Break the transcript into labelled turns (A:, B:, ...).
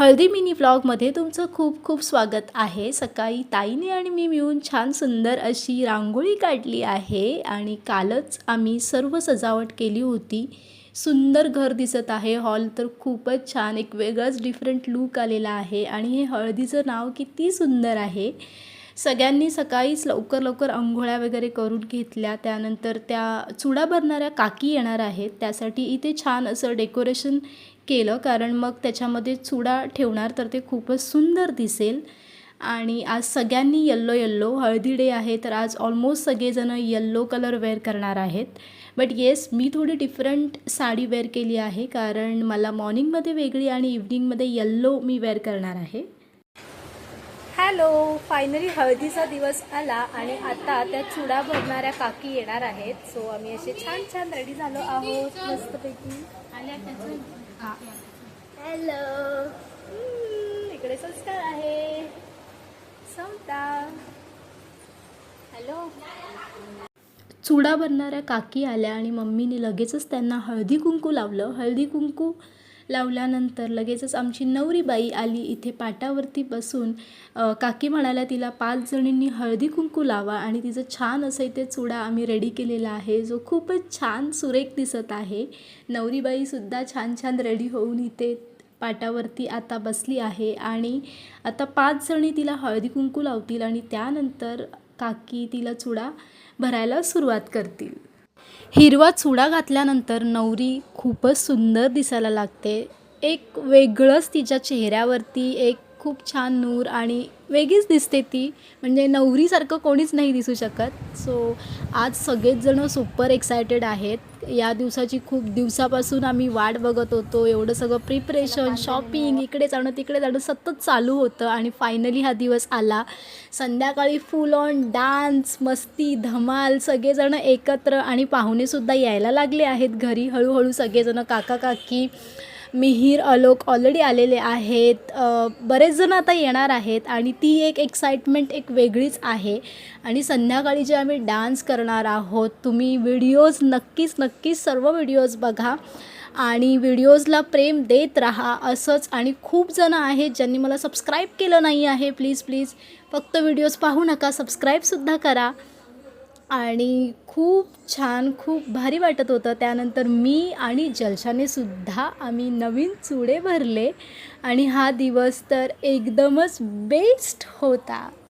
A: हळदी मिनी व्लॉगमध्ये तुमचं खूप खूप स्वागत आहे. सकाळी ताईने आणि मी मिळून छान सुंदर अशी रांगोळी काढली आहे आणि कालच आम्ही सर्व सजावट केली होती. सुंदर घर दिसत आहे. हॉल तर खूपच छान एक वेगळाच डिफरंट लूक आलेला आहे आणि हे हळदीचं नाव किती सुंदर आहे. सगळ्यांनी सकाळीच लवकर लवकर अंघोळ्या वगैरे करून घेतल्या. त्यानंतर त्या चुडा भरणाऱ्या काकी येणार आहेत. त्यासाठी इथे छान असं डेकोरेशन केलं. कारण मग त्याच्यामध्ये चुडा ठेवणार तर ते खूपच सुंदर दिसेल. आणि आज सगळ्यांनी यल्लो यल्लो. हळदी डे आहे तर आज ऑलमोस्ट सगळेजणं येल्लो कलर वेअर करणार आहेत. बट येस मी थोडी डिफरंट साडी वेअर केली आहे. कारण मला मॉर्निंगमध्ये वेगळी आणि इव्हनिंगमध्ये येल्लो मी वेअर करणार आहे. हॅलो. फायनली हळदीचा दिवस आला आणि आता त्या चुडा भरणाऱ्या काकी येणार आहेत. सो आम्ही असे छान छान रेडी झालो आहोत मस्तपैकी. हॅलो इकडे संस्कार आहे. समता. हॅलो चुडा भरणाऱ्या काकी आल्या आणि मम्मीने लगेचच त्यांना हळदी कुंकू लावलं. हळदी कुंकू लावल्यानंतर लगेचच आमची नवरीबाई आली इथे पाटावरती बसून. काकी म्हणाल्या तिला पाच जणींनी हळदी कुंकू लावा आणि तिचं छान असं इथे चुडा आम्ही रेडी केलेला आहे. जो खूपच छान सुरेख दिसत आहे. नवरीबाईसुद्धा छान छान रेडी होऊन इथे पाटावरती आता बसली आहे आणि आता पाच जणी तिला हळदी कुंकू लावतील आणि त्यानंतर काकी तिला चुडा भरायला सुरुवात करतील. हिरवा चुडा घातल्यानंतर नवरी खूपच सुंदर दिसायला लागते. एक वेगळंच तिच्या चेहऱ्यावरती एक खूप छान नूर आणि वेगळीच दिसते ती. म्हणजे नवरीसारखं कोणीच नाही दिसू शकत. सो आज सगळेच जण सुपर एक्सायटेड आहेत. या दिवसाची खूप दिवसापासून आम्ही वाट बघत होतो. एवढं सगळं प्रिपरेशन शॉपिंग इकडे जाणं तिकडे जाणं सतत चालू होतं आणि फायनली हा दिवस आला. संध्याकाळी फुल ऑन डान्स मस्ती धमाल सगळेजण एकत्र आणि पाहुणेसुद्धा यायला लागले आहेत घरी. हळूहळू सगळेजण काका काकी मिहीर अलोक ऑलरेडी आलेले आहेत. बरेच जण आता येणार आहेत आणि ती एक एक्साइटमेंट एक वेगळीच आहे. आणि संध्याकाळी जे आम्ही डान्स करणार आहोत तुम्ही व्हिडिओज नक्कीच नक्कीच सर्व व्हिडिओज बघा. आणि व्हिडिओजला प्रेम देत राहा असंच. आणि खूप जणं आहेत ज्यांनी मला सबस्क्राईब केलं नाही आहे. प्लीज प्लीज फक्त व्हिडिओज पाहू नका सबस्क्राईबसुद्धा करा. आणि खूप छान खूप भारी वाटत होतं. त्यानंतर मी आणि जलशाने सुद्धा आम्ही नवीन चुडे भरले आणि हा दिवस तर एकदमच बेस्ट होता.